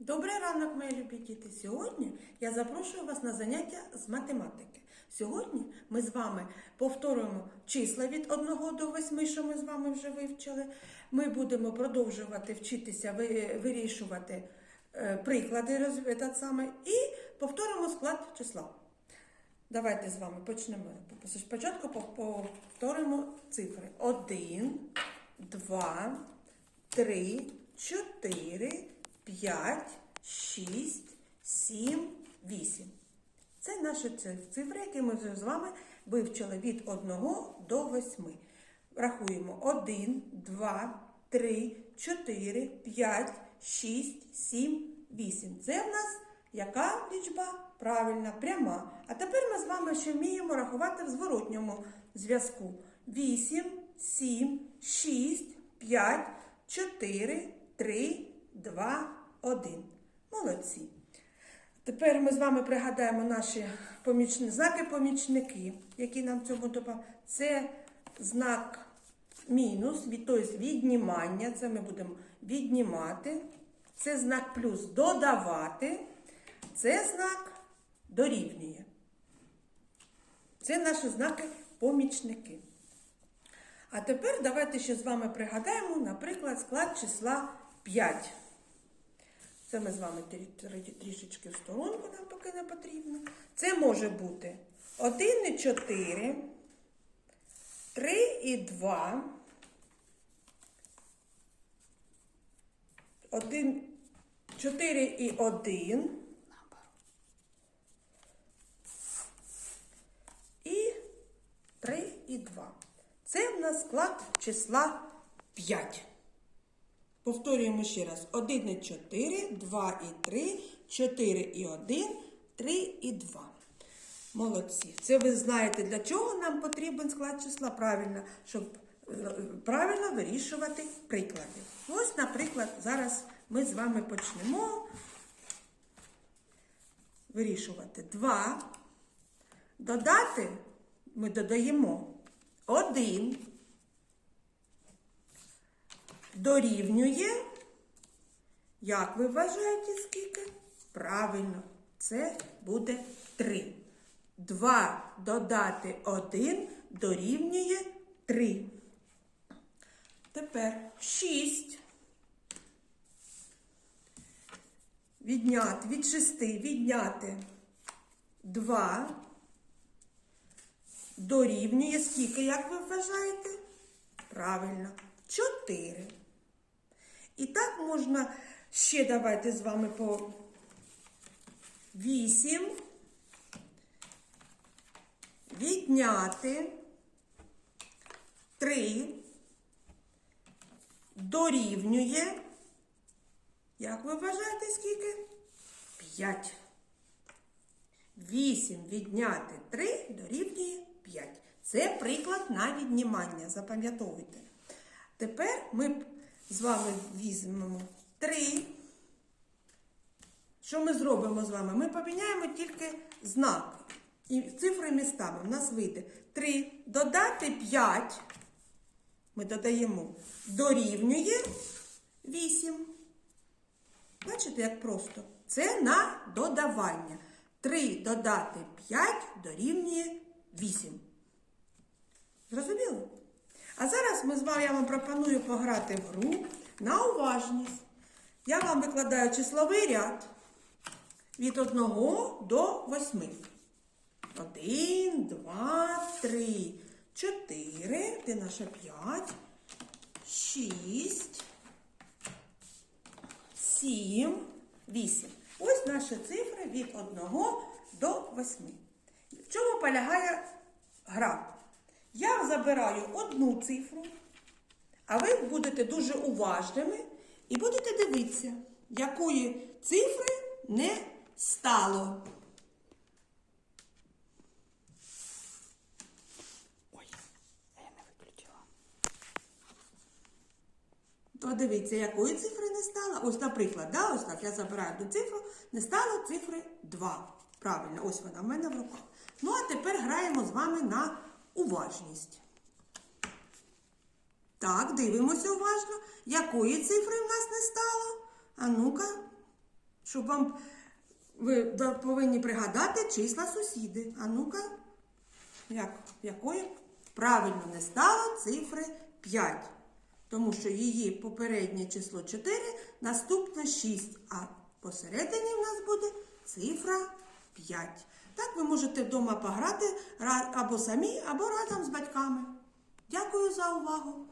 Добрий ранок, мої любі діти. Сьогодні я запрошую вас на заняття з математики. Сьогодні ми з вами повторюємо числа від 1 до 8, що ми з вами вже вивчили. Ми будемо продовжувати вчитися вирішувати е, приклади саме, і повторимо склад числа. Давайте з вами почнемо. Спочатку повторимо цифри. 1, 2, 3, 4, 5, 6, 7, 8. Це наші цифри, які ми з вами вивчили від 1 до 8. Рахуємо 1, 2, 3, 4, 5, 6, 7, 8. Це в нас яка лічба? Правильна, пряма. А тепер ми з вами ще вміємо рахувати в зворотньому зв'язку. 8, 7, 6, 5, 4, 3, 2, 1. Молодці. Тепер ми з вами пригадаємо наші помічні, знаки помічники, які нам цьому допомагають. Це знак мінус, тобто віднімання, це ми будемо віднімати. Це знак плюс додавати. Це знак дорівнює. Це наші знаки помічники. А тепер давайте ще з вами пригадаємо, наприклад, склад числа 5. Це ми з вами трі- трі- трішечки в сторонку нам поки не потрібно. Це може бути 1 і 4, 3 і 2, 1, 4 і 1. І 3 і 2. Це в нас склад числа 5. Повторюємо ще раз. 1 і 4, 2 і 3, 4 і 1, 3 і 2. Молодці. Це ви знаєте, для чого нам потрібен склад числа правильно, щоб е, правильно вирішувати приклади. Ось, наприклад, зараз ми з вами почнемо вирішувати 2. Додати ми додаємо 1 дорівнює. Як ви вважаєте, скільки? Правильно, це буде 3. 2 додати 1 дорівнює 3. Тепер 6. Відняти від 6 відняти 2 дорівнює скільки, як ви вважаєте? Правильно, 4. І так можна ще давайте з вами по 8 відняти 3 дорівнює. Як ви вважаєте, скільки? 5. 8 відняти 3 дорівнює 5. Це приклад на віднімання. Запам'ятовуйте. Тепер ми з вами візьмемо 3. Що ми зробимо з вами? Ми поміняємо тільки знак. І цифри містами. У нас вийде 3 додати 5. Ми додаємо дорівнює 8. Бачите, як просто? Це на додавання. 3 додати 5 дорівнює 8. Зрозуміло? А зараз ми з вами я вам пропоную пограти в гру на уважність. Я вам викладаю числовий ряд від 1 до 8. 1, 2, 3, 4, де наша 5, 6, 7, 8. Ось наші цифри від 1 до 8. В чому полягає гра? Я забираю одну цифру, а ви будете дуже уважними і будете дивитися, якої цифри не стало. Ой, я не виключила. То дивіться, якої цифри не стало. Ось, наприклад, да, ось так я забираю одну цифру, не стало цифри 2. Правильно, ось вона в мене в руках. Ну, а тепер граємо з вами на уважність. Так, дивимося уважно. Якої цифри в нас не стало? А ну-ка. щоб вам ви повинні пригадати числа сусіди. А ну-ка, як, якої правильно не стало цифри 5. Тому що її попереднє число 4, наступне 6, а посередині в нас буде цифра 5. Так ви можете вдома пограти або самі, або разом з батьками. Дякую за увагу!